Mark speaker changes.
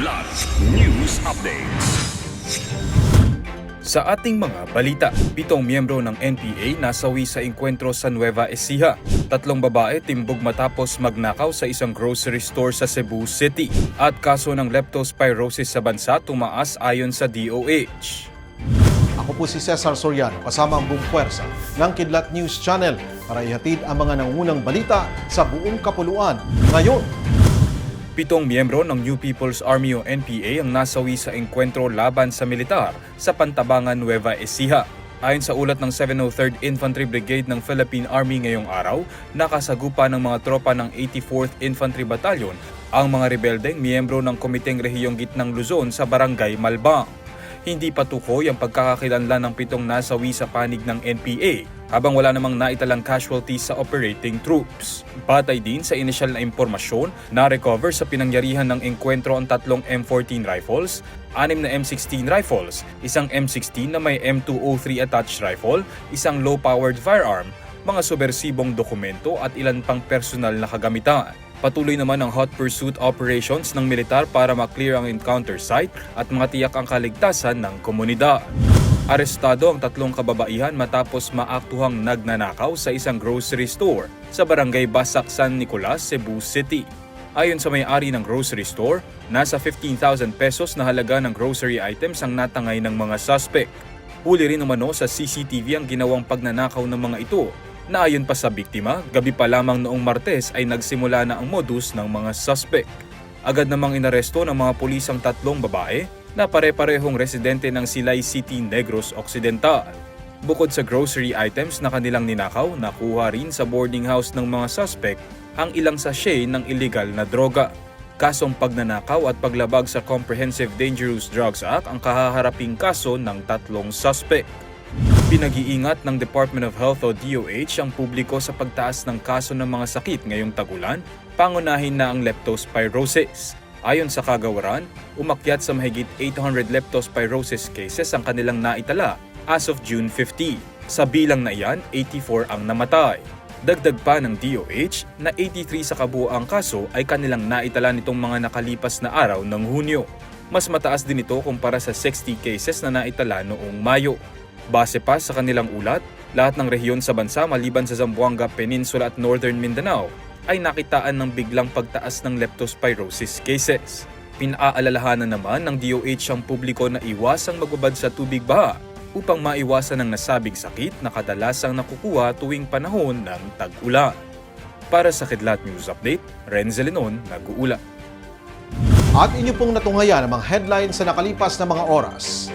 Speaker 1: Kidlat News Updates.
Speaker 2: Sa ating mga balita, pitong miyembro ng NPA nasawi sa engkwentro sa Nueva Ecija. Tatlong babae timbog matapos magnakaw sa isang grocery store sa Cebu City. At kaso ng leptospirosis sa bansa tumaas ayon sa DOH.
Speaker 3: Ako po si Cesar Soriano kasama ang buong puwersa ng Kidlat News Channel para ihatid ang mga nangunang balita sa buong kapuluan. Ngayon,
Speaker 2: Pitong miyembro ng New People's Army o NPA ang nasawi sa engkwentro laban sa militar sa Pantabangan, Nueva Ecija. Ayon sa ulat ng 703rd Infantry Brigade ng Philippine Army ngayong araw, nakasagupa ng mga tropa ng 84th Infantry Battalion ang mga rebeldeng miyembro ng Komiteng Rehiyong Gitnang Luzon sa Barangay Malbang. Hindi patukoy ang pagkakakilanlan ng pitong nasawi sa panig ng NPA habang wala namang naitalang casualties sa operating troops. Batay din sa inisyal na impormasyon, na-recover sa pinangyarihan ng engkwentro ang tatlong M14 rifles, anim na M16 rifles, isang M16 na may M203 attached rifle, isang low-powered firearm, mga subversibong dokumento at ilan pang personal na kagamitan. Patuloy naman ang hot pursuit operations ng militar para maklear ang encounter site at matiyak ang kaligtasan ng komunidad. Arestado ang tatlong kababaihan matapos maaktuhang nagnanakaw sa isang grocery store sa barangay Basak San Nicolas, Cebu City. Ayon sa may-ari ng grocery store, nasa 15,000 pesos na halaga ng grocery items ang natangay ng mga suspect. Huli rin umano sa CCTV ang ginawang pagnanakaw ng mga ito na ayon pa sa biktima, gabi pa lamang noong Martes ay nagsimula na ang modus ng mga suspect. Agad namang inaresto ng mga pulis ang tatlong babae na pare-parehong residente ng Silay City, Negros Occidental. Bukod sa grocery items na kanilang ninakaw, nakuha rin sa boarding house ng mga suspect ang ilang sachet ng illegal na droga. Kasong pagnanakaw at paglabag sa Comprehensive Dangerous Drugs Act ang kahaharaping kaso ng tatlong suspect. Pinag-iingat ng Department of Health o DOH ang publiko sa pagtaas ng kaso ng mga sakit ngayong tagulan, pangunahin na ang leptospirosis. Ayon sa kagawaran, umakyat sa mahigit 800 leptospirosis cases ang kanilang naitala as of June 50. Sa bilang na iyan, 84 ang namatay. Dagdag pa ng DOH na 83 sa kabuoang kaso ay kanilang naitala nitong mga nakalipas na araw ng Hunyo. Mas mataas din ito kumpara sa 60 cases na naitala noong Mayo. Base pa sa kanilang ulat, lahat ng rehiyon sa bansa maliban sa Zamboanga Peninsula at Northern Mindanao ay nakitaan ng biglang pagtaas ng leptospirosis cases. Pinaalalahanan naman ng DOH ang publiko na iwasang magbabad sa tubig baha upang maiwasan ang nasabing sakit na kadalasang nakukuha tuwing panahon ng tag-ulan. Para sa Kidlat News Update, Renzo Lenon nag-uula.
Speaker 3: at inyo pong natunghayan ang mga headlines sa nakalipas na mga oras.